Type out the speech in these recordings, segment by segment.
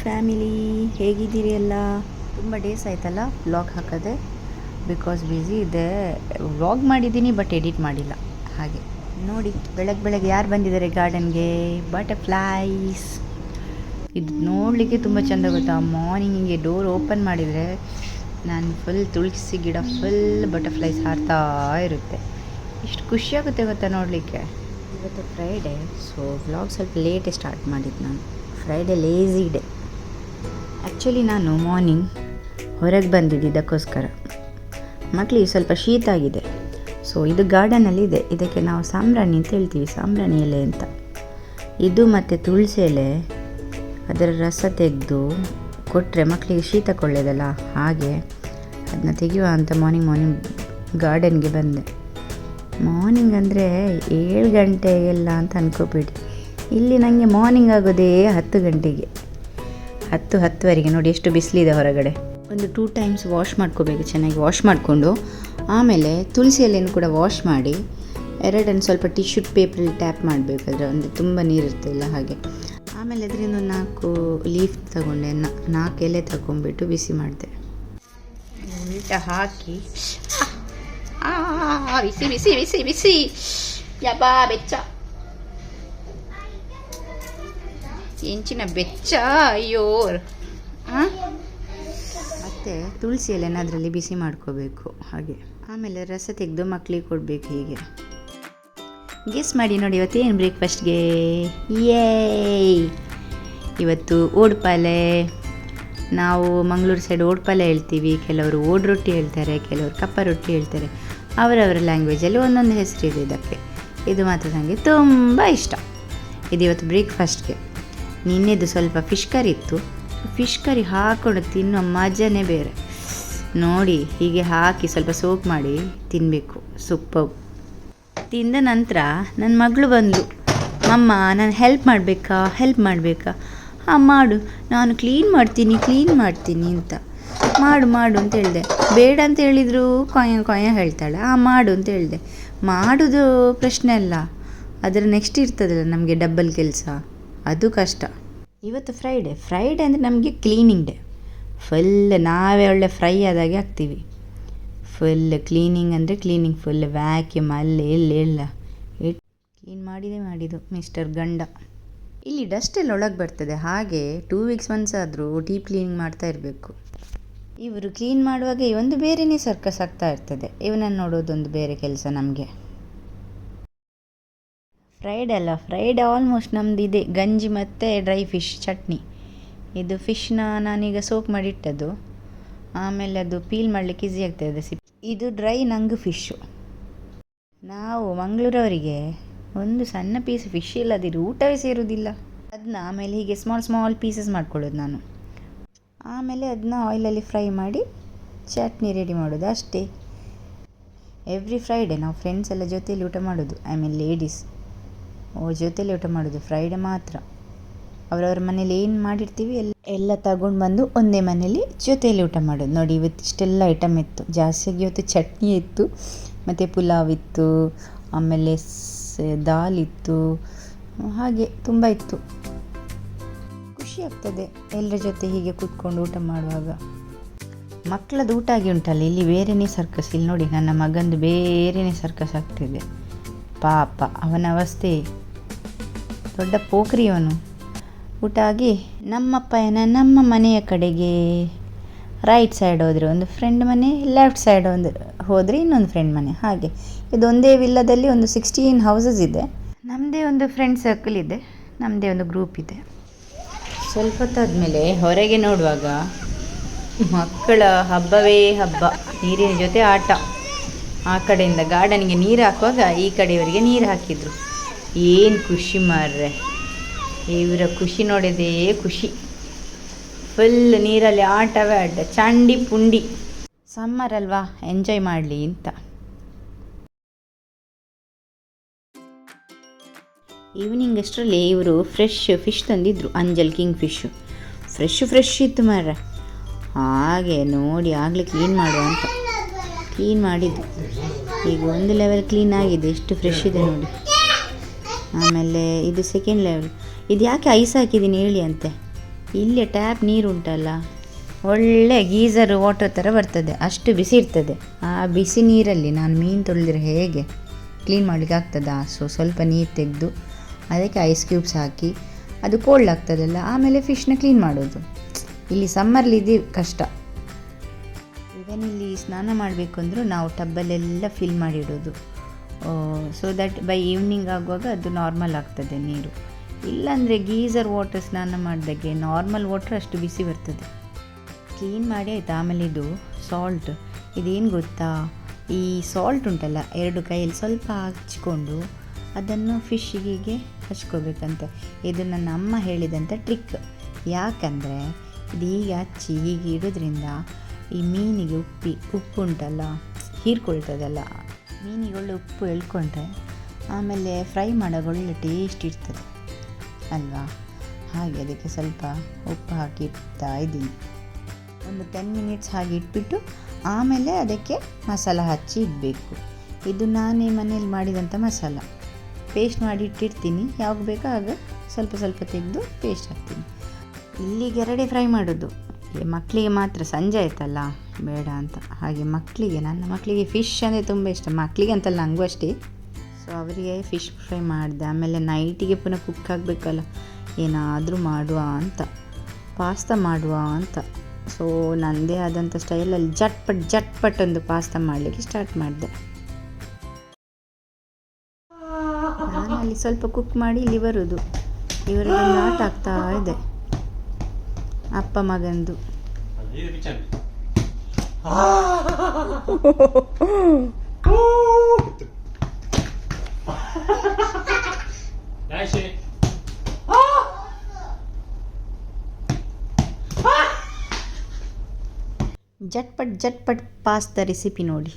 Family ಹೇಗಿದ್ದೀರಿ ಎಲ್ಲ? ತುಂಬ ಡೇಸ್ ಆಯ್ತಲ್ಲ ವ್ಲಾಗ್ ಹಾಕೋದೆ ಬಿಕಾಸ್ ಬ್ಯುಸಿ ಇದೆ. ವ್ಲಾಗ್ ಮಾಡಿದ್ದೀನಿ ಬಟ್ ಎಡಿಟ್ ಮಾಡಿಲ್ಲ. ಹಾಗೆ. ನೋಡಿ ಬೆಳಗ್ಗೆ ಬೆಳಗ್ಗೆ ಯಾರು ಬಂದಿದ್ದಾರೆ ಗಾರ್ಡನ್ಗೆ ಬಟರ್ಫ್ಲೈಸ್ ಇದು ನೋಡಲಿಕ್ಕೆ ತುಂಬ ಚೆಂದ ಗೊತ್ತಾ? ಮಾರ್ನಿಂಗ್ ಹಿಂಗೆ ಡೋರ್ ಓಪನ್ ಮಾಡಿದರೆ ನಾನು ಫುಲ್ ತುಳಸಿ ಗಿಡ ಫುಲ್ ಬಟರ್ಫ್ಲೈಸ್ ಹಾರ್ತಾ ಇರುತ್ತೆ. ಎಷ್ಟು ಖುಷಿಯಾಗುತ್ತೆ ಗೊತ್ತಾ ನೋಡಲಿಕ್ಕೆ? ಇವತ್ತು ಫ್ರೈಡೇ ಸೊ ವ್ಲಾಗ್ ಸ್ವಲ್ಪ ಲೇಟೇ ಸ್ಟಾರ್ಟ್ ಮಾಡಿದ್ದು ನಾನು. ಫ್ರೈಡೇ ಲೇಝಿ ಡೇ ಆ್ಯಕ್ಚುಲಿ ನಾನು ಮಾರ್ನಿಂಗ್ ಹೊರಗೆ ಬಂದಿದ್ದಕ್ಕೋಸ್ಕರ ಮಕ್ಕಳಿಗೆ ಸ್ವಲ್ಪ ಶೀತ ಆಗಿದೆ. ಸೊ ಇದು ಗಾರ್ಡನಲ್ಲಿ ಇದೆ. ಇದಕ್ಕೆ ನಾವು ಸಾಂಬ್ರಾಣಿ ಅಂತ ಹೇಳ್ತೀವಿ, ಸಾಂಬ್ರಾಣಿ ಎಲೆ ಅಂತ. ಇದು ಮತ್ತು ತುಳಸಿ ಎಲೆ. ಅದರ ರಸ ತೆಗೆದು ಕೊಟ್ಟರೆ ಮಕ್ಕಳಿಗೆ ಶೀತ ಕೊಳ್ಳೋದಲ್ಲ, ಹಾಗೆ ಅದನ್ನ ತೆಗೆಯುವ ಅಂತ ಮಾರ್ನಿಂಗ್ ಮಾರ್ನಿಂಗ್ ಗಾರ್ಡನ್ಗೆ ಬಂದೆ. ಮಾರ್ನಿಂಗ್ ಅಂದರೆ ಏಳು ಗಂಟೆಗೆಲ್ಲ ಅಂತ ಅನ್ಕೋಬೇಡಿ. ಇಲ್ಲಿ ನನಗೆ ಮಾರ್ನಿಂಗ್ ಆಗೋದೇ ಹತ್ತು ಗಂಟೆಗೆ. ಹತ್ತು ಹತ್ತುವರೆಗೆ ನೋಡಿ ಎಷ್ಟು ಬಿಸಿಲಿದೆ ಹೊರಗಡೆ. ಒಂದು ಟೂ ಟೈಮ್ಸ್ ವಾಶ್ ಮಾಡ್ಕೋಬೇಕು ಚೆನ್ನಾಗಿ ವಾಶ್ ಮಾಡಿಕೊಂಡು. ಆಮೇಲೆ ತುಳಸಿ ಎಲೆಯನ್ನು ಕೂಡ ವಾಶ್ ಮಾಡಿ ಎರಡನ್ನು ಸ್ವಲ್ಪ ಟಿಶ್ಯೂ ಪೇಪರಲ್ಲಿ ಟ್ಯಾಪ್ ಮಾಡಬೇಕು ಅದರ ಒಂದು ತುಂಬ ನೀರಿರ್ತಿಲ್ಲ ಹಾಗೆ. ಆಮೇಲೆ ಅದರಿಂದ ಒಂದು ನಾಲ್ಕು ಲೀಫ್ ತಗೊಂಡೆ ನಾಲ್ಕು ಎಲೆ ತಗೊಂಡ್ಬಿಟ್ಟು ಬಿಸಿ ಮಾಡಿದೆ. ಉಲ್ಟ ಹಾಕಿ. ಬಿಸಿ ಬಿಸಿ ಬಿಸಿ ಬಿಸಿ. ಯಬ್ಬಾ ಬೆಚ್ಚ. ಎಂಚಿನ ಬೆಚ್ಚ, ಅಯ್ಯೋ? ಮತ್ತೆ ತುಳಸಿ ಎಲೆನ ಅದರಲ್ಲಿ ಬಿಸಿ ಮಾಡ್ಕೋಬೇಕು, ಹಾಗೆ. ಆಮೇಲೆ ರಸ ತೆಗೆದು ಮಕ್ಕಳಿಗೆ ಕೊಡಬೇಕು ಹೀಗೆ. ಗೆಸ್ ಮಾಡಿ ನೋಡಿ ಇವತ್ತೇನು ಬ್ರೇಕ್ಫಾಸ್ಟ್ಗೆ ಏಯ್ ಇವತ್ತು ಓಡ್ಪಾಲೆ. ನಾವು ಮಂಗಳೂರು ಸೈಡ್ ಓಡ್ಪಾಲೆ ಹೇಳ್ತೀವಿ. ಕೆಲವರು ಓಡ್ ರೊಟ್ಟಿ ಹೇಳ್ತಾರೆ, ಕೆಲವರು ಕಪ್ಪ ರೊಟ್ಟಿ ಹೇಳ್ತಾರೆ. ಅವರವರ ಲ್ಯಾಂಗ್ವೇಜಲ್ಲಿ ಒಂದೊಂದು ಹೆಸರಿದೆ ಇದಕ್ಕೆ. ಇದು ಮಾತ್ರ ನನಗೆ ತುಂಬ ಇಷ್ಟ. ಇದು ಇವತ್ತು ಬ್ರೇಕ್ಫಾಸ್ಟ್ಗೆ ನಿನ್ನೆದು ಸ್ವಲ್ಪ ಫಿಶ್ ಕರಿ ಇತ್ತು. ಫಿಶ್ ಕರಿ ಹಾಕೊಂಡು ತಿನ್ನುವ ಮಜಾನೇ ಬೇರೆ. ನೋಡಿ, ಹೀಗೆ ಹಾಕಿ ಸ್ವಲ್ಪ ಸೋಪ್ ಮಾಡಿ ತಿನ್ನಬೇಕು ಸೂಪರ್ ತಿಂದ ನಂತರ ನನ್ನ ಮಗಳು ಬಂದು ಅಮ್ಮ ನಾನು ಹೆಲ್ಪ್ ಮಾಡಬೇಕಾ? ಹೆಲ್ಪ್ ಮಾಡಬೇಕಾ? ಹಾಂ, ಮಾಡು. ನಾನು ಕ್ಲೀನ್ ಮಾಡ್ತೀನಿ ಕ್ಲೀನ್ ಮಾಡ್ತೀನಿ ಅಂತ. ಮಾಡು ಮಾಡು ಅಂತ ಹೇಳಿದೆ. ಬೇಡ ಅಂತ ಹೇಳಿದ್ರು? ಕೊಯ ಕೊಯ ಹೇಳ್ತಾಳೆ. ಆ ಮಾಡು ಅಂತ ಹೇಳಿದೆ. ಮಾಡೋದು ಪ್ರಶ್ನೆ ಅಲ್ಲ. ಅದರ ನೆಕ್ಸ್ಟ್ ಇರ್ತದಲ್ಲ ನಮಗೆ ಡಬ್ಬಲ್ ಕೆಲಸ. ಅದು ಕಷ್ಟ. ಇವತ್ತು ಫ್ರೈಡೆ ಫ್ರೈಡೆ ಅಂದರೆ ನಮಗೆ ಕ್ಲೀನಿಂಗ್ ಡೇ ಫುಲ್ ನಾವೇ ಒಳ್ಳೆ ಫ್ರೈ ಆದಾಗೆ ಆಗ್ತೀವಿ ಫುಲ್ ಕ್ಲೀನಿಂಗ್ ಅಂದರೆ ಕ್ಲೀನಿಂಗ್ ಫುಲ್ ವ್ಯಾಕ್ಯೂಮ್ ಅಲ್ಲಿ, ಇಲ್ಲಿ ಎಲ್ಲ ಕ್ಲೀನ್ ಮಾಡಿದೆ ಮಾಡಿದ್ದು ಮಿಸ್ಟರ್ ಗಂಡ. ಇಲ್ಲಿ ಡಸ್ಟ್ ಎಲ್ಲ ಒಳಗೆ ಬರ್ತದೆ. ಹಾಗೆ ಟೂ ವೀಕ್ಸ್ ಒನ್ಸ್ ಆದರೂ ಡೀಪ್ ಕ್ಲೀನಿಂಗ್ ಮಾಡ್ತಾ ಇರಬೇಕು. ಇವರು ಕ್ಲೀನ್ ಮಾಡುವಾಗ ಒಂದು ಬೇರೆಯೇ ಸರ್ಕಸ್ ಆಗ್ತಾ ಇರ್ತದೆ. ಇವನನ್ನು ನೋಡೋದೊಂದು ಬೇರೆ ಕೆಲಸ ನಮಗೆ. ಫ್ರೈಡ್ ಅಲ್ಲ, ಫ್ರೈಡ್ ಆಲ್ಮೋಸ್ಟ್ ನಮ್ದು ಇದೆ. ಗಂಜಿ ಮತ್ತು ಡ್ರೈ ಫಿಶ್ ಚಟ್ನಿ. ಇದು ಫಿಶ್ನ ನಾನೀಗ ಸೋಪ್ ಮಾಡಿಟ್ಟದ್ದು. ಆಮೇಲೆ ಅದು ಪೀಲ್ ಮಾಡಲಿಕ್ಕೆ ಈಸಿ ಆಗ್ತದೆ ಸಿಪ್ ಇದು ಡ್ರೈ ನಂಗು ಫಿಶ್ಶು ನಾವು ಮಂಗಳೂರವರಿಗೆ ಒಂದು ಸಣ್ಣ ಪೀಸ್ ಫಿಶ್ ಇಲ್ಲದಿರು ಊಟವೇ ಸೇರುವುದಿಲ್ಲ ಅದನ್ನ ಆಮೇಲೆ ಹೀಗೆ ಸ್ಮಾಲ್ ಸ್ಮಾಲ್ ಪೀಸಸ್ ಮಾಡ್ಕೊಳ್ಳೋದು ನಾನು. ಆಮೇಲೆ ಅದನ್ನ ಆಯಿಲಲ್ಲಿ ಫ್ರೈ ಮಾಡಿ ಚಟ್ನಿ ರೆಡಿ ಮಾಡೋದು ಅಷ್ಟೇ. ಎವ್ರಿ ಫ್ರೈಡೆ ನಾವು ಫ್ರೆಂಡ್ಸ್ ಎಲ್ಲ ಜೊತೆಯಲ್ಲಿ ಊಟ ಮಾಡೋದು. ಐ ಮೀನ್ ಲೇಡೀಸ್ ಜೊತೆಲಿ ಊಟ ಮಾಡೋದು. ಫ್ರೈಡೆ ಮಾತ್ರ. ಅವರವ್ರ ಮನೇಲಿ ಏನು ಮಾಡಿರ್ತೀವಿ? ಎಲ್ಲ ಎಲ್ಲ ತಗೊಂಡು ಬಂದು ಒಂದೇ ಮನೇಲಿ ಜೊತೆಯಲ್ಲಿ ಊಟ ಮಾಡೋದು. ನೋಡಿ, ಇವತ್ತು ಇಷ್ಟೆಲ್ಲ ಐಟಮ್ ಇತ್ತು. ಜಾಸ್ತಿಯಾಗಿ ಇವತ್ತು ಚಟ್ನಿ ಇತ್ತು, ಮತ್ತು ಪುಲಾವ್ ಇತ್ತು, ಆಮೇಲೆ ದಾಲ್ ಇತ್ತು, ಹಾಗೆ ತುಂಬ ಇತ್ತು. ಖುಷಿ ಆಗ್ತದೆ ಎಲ್ಲರ ಜೊತೆ ಹೀಗೆ ಕೂತ್ಕೊಂಡು ಊಟ ಮಾಡುವಾಗ. ಮಕ್ಕಳದ್ದು ಊಟ ಆಗಿ ಉಂಟಲ್ಲ, ಇಲ್ಲಿ ಬೇರೆಯೇ ಸರ್ಕಸ್ ಇಲ್ಲಿ ನೋಡಿ, ನನ್ನ ಮಗಂದು ಬೇರೆಯೇ ಸರ್ಕಸ್ ಆಗ್ತಿದೆ. ಪಾಪ, ಅವನ ಅವಸ್ಥೆ. ದೊಡ್ಡ ಪೋಖ್ರಿ ಅವನು ಊಟ ಆಗಿ ನಮ್ಮ ಪಯಣ ನಮ್ಮ ಮನೆಯ ಕಡೆಗೆ. ರೈಟ್ ಸೈಡ್ ಹೋದರೆ, ಒಂದು ಫ್ರೆಂಡ್ ಮನೆ ಲೆಫ್ಟ್ ಸೈಡ್ ಒಂದು, ಹೋದರೆ ಇನ್ನೊಂದು ಫ್ರೆಂಡ್ ಮನೆ, ಹಾಗೆ. ಇದೊಂದೇ ವಿಲ್ಲದಲ್ಲಿ ಒಂದು ಸಿಕ್ಸ್ಟೀನ್ ಹೌಸಸ್ ಇದೆ. ನಮ್ಮದೇ ಒಂದು ಫ್ರೆಂಡ್ ಸರ್ಕಲ್ ಇದೆ ನಮ್ಮದೇ ಒಂದು ಗ್ರೂಪ್ ಇದೆ. ಸ್ವಲ್ಪ ಹೊತ್ತಾದಮೇಲೆ ಹೊರಗೆ ನೋಡುವಾಗ ಮಕ್ಕಳ ಹಬ್ಬವೇ ಹಬ್ಬ, ನೀರಿನ ಜೊತೆ ಆಟ. ಆ ಕಡೆಯಿಂದ ಗಾರ್ಡನ್ಗೆ ನೀರು ಹಾಕುವಾಗ ಈ ಕಡೆಯವರಿಗೆ ನೀರು ಹಾಕಿದ್ರು. ಏನು ಖುಷಿ ಮಾರ್ರೆ. ಇವರ ಖುಷಿ ನೋಡಿದೇ ಖುಷಿ. ಫುಲ್ ನೀರಲ್ಲಿ ಆಟವೇ ಅಡ್ಡ ಚಂಡಿ ಪುಂಡಿ. ಸಮ್ಮರ್ ಅಲ್ವಾ? ಎಂಜಾಯ್ ಮಾಡಲಿ ಅಂತ. ಈವ್ನಿಂಗ್ ಅಷ್ಟರಲ್ಲಿ ಇವರು ಫ್ರೆಶ್ ಫಿಶ್ ತಂದಿದ್ರು. ಅಂಜಲ್ ಕಿಂಗ್ ಫಿಶ್ಶು ಫ್ರೆಶ್ ಫ್ರೆಶ್ ಇತ್ತು ಮಾರ್ರೆ. ಹಾಗೆ ನೋಡಿ ಆಗಲೇ ಕ್ಲೀನ್ ಮಾಡುವ ಅಂತ. ಕ್ಲೀನ್ ಮಾಡಿದ್ದು. ಈಗ ಒಂದು ಲೆವೆಲ್ ಕ್ಲೀನ್ ಆಗಿದೆ. ಎಷ್ಟು ಫ್ರೆಶ್ ಇದೆ ನೋಡಿ. ಆಮೇಲೆ ಇದು ಸೆಕೆಂಡ್ ಲೆವೆಲ್ ಇದು ಯಾಕೆ ಐಸ್ ಹಾಕಿದ್ದೀನಿ ಹೇಳಿ ಅಂತೆ. ಇಲ್ಲಿ ಟ್ಯಾಪ್ ನೀರು ಉಂಟಲ್ಲ. ಒಳ್ಳೆ ಗೀಸರ್ ವಾಟರ್ ಥರ ಬರ್ತದೆ. ಅಷ್ಟು ಬಿಸಿ ಇರ್ತದೆ. ಆ ಬಿಸಿ ನೀರಲ್ಲಿ ನಾನು ಮೀನು ತೊಳೆದ್ರೆ ಹೇಗೆ ಕ್ಲೀನ್ ಮಾಡಲಿಕ್ಕೆ ಆಗ್ತದಾ? ಸೊ ಸ್ವಲ್ಪ ನೀರು ತೆಗೆದು ಅದಕ್ಕೆ ಐಸ್ ಕ್ಯೂಬ್ಸ್ ಹಾಕಿ ಅದು ಕೋಲ್ಡ್ ಆಗ್ತದಲ್ಲ. ಆಮೇಲೆ ಫಿಶ್ನ ಕ್ಲೀನ್ ಮಾಡೋದು. ಇಲ್ಲಿ ಸಮ್ಮರ್ಲಿ ಇದು ಕಷ್ಟ. ಇವನ್ ಇಲ್ಲಿ ಸ್ನಾನ ಮಾಡಬೇಕು ಅಂದರೂ ನಾವು ಟಬ್ಬಲ್ಲೆಲ್ಲ ಫಿಲ್ ಮಾಡಿಡೋದು ಸೊ ದಟ್ ಬೈ ಈವ್ನಿಂಗ್ ಆಗುವಾಗ ಅದು ನಾರ್ಮಲ್ ಆಗ್ತದೆ ನೀರು. ಇಲ್ಲಾಂದರೆ ಗೀಸರ್ ವಾಟರ್ ಸ್ನಾನ ಮಾಡಿದಾಗೆ ನಾರ್ಮಲ್ ವಾಟ್ರ್ ಅಷ್ಟು ಬಿಸಿ ಬರ್ತದೆ. ಕ್ಲೀನ್ ಮಾಡಿ ಆಯ್ತು? ಆಮೇಲೆ ಇದು ಸಾಲ್ಟ್ ಇದೇನು ಗೊತ್ತಾ? ಈ ಸಾಲ್ಟ್ ಉಂಟಲ್ಲ, ಎರಡು ಕೈಯಲ್ಲಿ ಸ್ವಲ್ಪ ಹಚ್ಕೊಂಡು ಅದನ್ನು ಫಿಶ್ಗೆ ಹಚ್ಕೋಬೇಕಂತೆ. ಇದು ನನ್ನ ಅಮ್ಮ ಹೇಳಿದಂಥ ಟ್ರಿಕ್ ಯಾಕಂದರೆ ಇದು ಹೀಗೆ ಹಚ್ಚಿ ಹೀಗೆ ಇಡೋದ್ರಿಂದ ಈ ಮೀನಿಗೆ ಉಪ್ಪಿ ಉಪ್ಪು ಉಂಟಲ್ಲ ಹೀರ್ಕೊಳ್ತದಲ್ಲ. ಮೀನಿಗೆ ಒಳ್ಳೆ ಉಪ್ಪು ಎಳ್ಕೊಂಡ್ರೆ ಆಮೇಲೆ ಫ್ರೈ ಮಾಡೋ ಒಳ್ಳೆ ಟೇಸ್ಟ್ ಇರ್ತದೆ, ಅಲ್ವಾ? ಹಾಗೆ ಅದಕ್ಕೆ ಸ್ವಲ್ಪ ಉಪ್ಪು ಹಾಕಿ ಇಡ್ತಾ ಇದ್ದೀನಿ. ಒಂದು ಟೆನ್ ಮಿನಿಟ್ಸ್ ಹಾಗೆ ಇಟ್ಬಿಟ್ಟು ಆಮೇಲೆ ಅದಕ್ಕೆ ಮಸಾಲ ಹಚ್ಚಿ ಇಡಬೇಕು. ಇದು ನಾನೇ ಮನೇಲಿ ಮಾಡಿದಂಥ ಮಸಾಲ. ಪೇಸ್ಟ್ ಮಾಡಿ ಇಟ್ಟಿರ್ತೀನಿ. ಯಾವಾಗ ಬೇಕೋ ಆಗ ಸ್ವಲ್ಪ ಸ್ವಲ್ಪ ತೆಗೆದು ಪೇಸ್ಟ್ ಹಾಕ್ತೀನಿ. ಇಲ್ಲಿಗೆ ಎರಡೇ ಫ್ರೈ ಮಾಡೋದು. ಮಕ್ಕಳಿಗೆ ಮಾತ್ರ ಸಂಜೆ ಆಯ್ತಲ್ಲ? ಬೇಡ ಅಂತ. ಹಾಗೆ ಮಕ್ಕಳಿಗೆ, ನನ್ನ ಮಕ್ಕಳಿಗೆ ಫಿಶ್ ಅಂದರೆ ತುಂಬ ಇಷ್ಟ. ಮಕ್ಕಳಿಗೆ ಅಂತಲ್ಲ ನನಗೂ ಅಷ್ಟೇ. ಸೊ ಅವರಿಗೆ ಫಿಶ್ ಫ್ರೈ ಮಾಡಿದೆ. ಆಮೇಲೆ ನೈಟಿಗೆ ಪುನಃ ಕುಕ್ ಆಗಬೇಕಲ್ಲ. ಏನಾದರೂ ಮಾಡುವ ಅಂತ. ಪಾಸ್ತಾ ಮಾಡುವ ಅಂತ. ಸೊ ನನ್ನದೇ ಆದಂಥ ಸ್ಟೈಲಲ್ಲಿ ಜಟ್ಪಟ್ ಜಟ್ಪಟ್ ಒಂದು ಪಾಸ್ತಾ ಮಾಡಲಿಕ್ಕೆ ಸ್ಟಾರ್ಟ್ ಮಾಡಿದೆ. ನಾನು ಅಲ್ಲಿ ಸ್ವಲ್ಪ ಕುಕ್ ಮಾಡಿ ಇಲ್ಲಿ ಬರೋದು. ಇವರಿಗೆ ಆಟ ಆಗ್ತಾ ಇದೆ. ಅಪ್ಪ ಮಗಂದು. Ini bicara. Nice. ಜಟ್ಪಟ್ ಜಟ್ಪಟ್ ಪಾಸ್ತಾ ರೆಸಿಪಿ ನೋಡಿ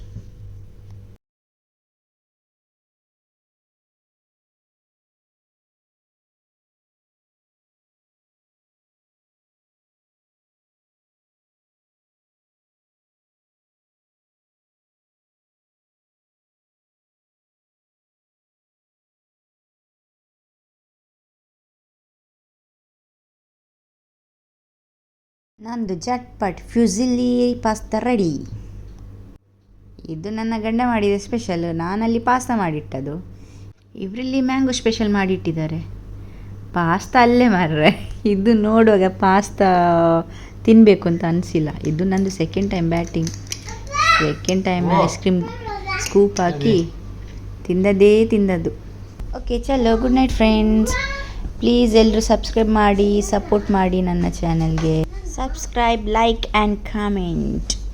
ನಂದು ಜಟ್ಪಟ್ ಫ್ಯೂಸಿಲಿ ಪಾಸ್ತಾ ರೆಡಿ. ಇದು ನನ್ನ ಗಂಡ ಮಾಡಿದ ಸ್ಪೆಷಲ್. ನಾನಲ್ಲಿ ಪಾಸ್ತಾ ಮಾಡಿಟ್ಟದು. ಇವರಲ್ಲಿ ಮ್ಯಾಂಗೋ ಸ್ಪೆಷಲ್ ಮಾಡಿಟ್ಟಿದ್ದಾರೆ. ಪಾಸ್ತಾ ಅಲ್ಲೇ ಮಾರ್ರೆ. ಇದು ನೋಡುವಾಗ ಪಾಸ್ತಾ ತಿನ್ನಬೇಕು ಅಂತ ಅನಿಸಿಲ್ಲ. ಇದು ನಂದು second time batting second time ice cream scoop ಹಾಕಿ ತಿಂದದೇ ತಿಂದದ್ದು. ಓಕೆ ಚಲೋ. ಗುಡ್ ನೈಟ್ ಫ್ರೆಂಡ್ಸ್ ಪ್ಲೀಸ್ ಎಲ್ಲರೂ ಸಬ್ಸ್ಕ್ರೈಬ್ ಮಾಡಿ ಸಪೋರ್ಟ್ ಮಾಡಿ ನನ್ನ ಚಾನಲ್ಗೆ subscribe like and comment.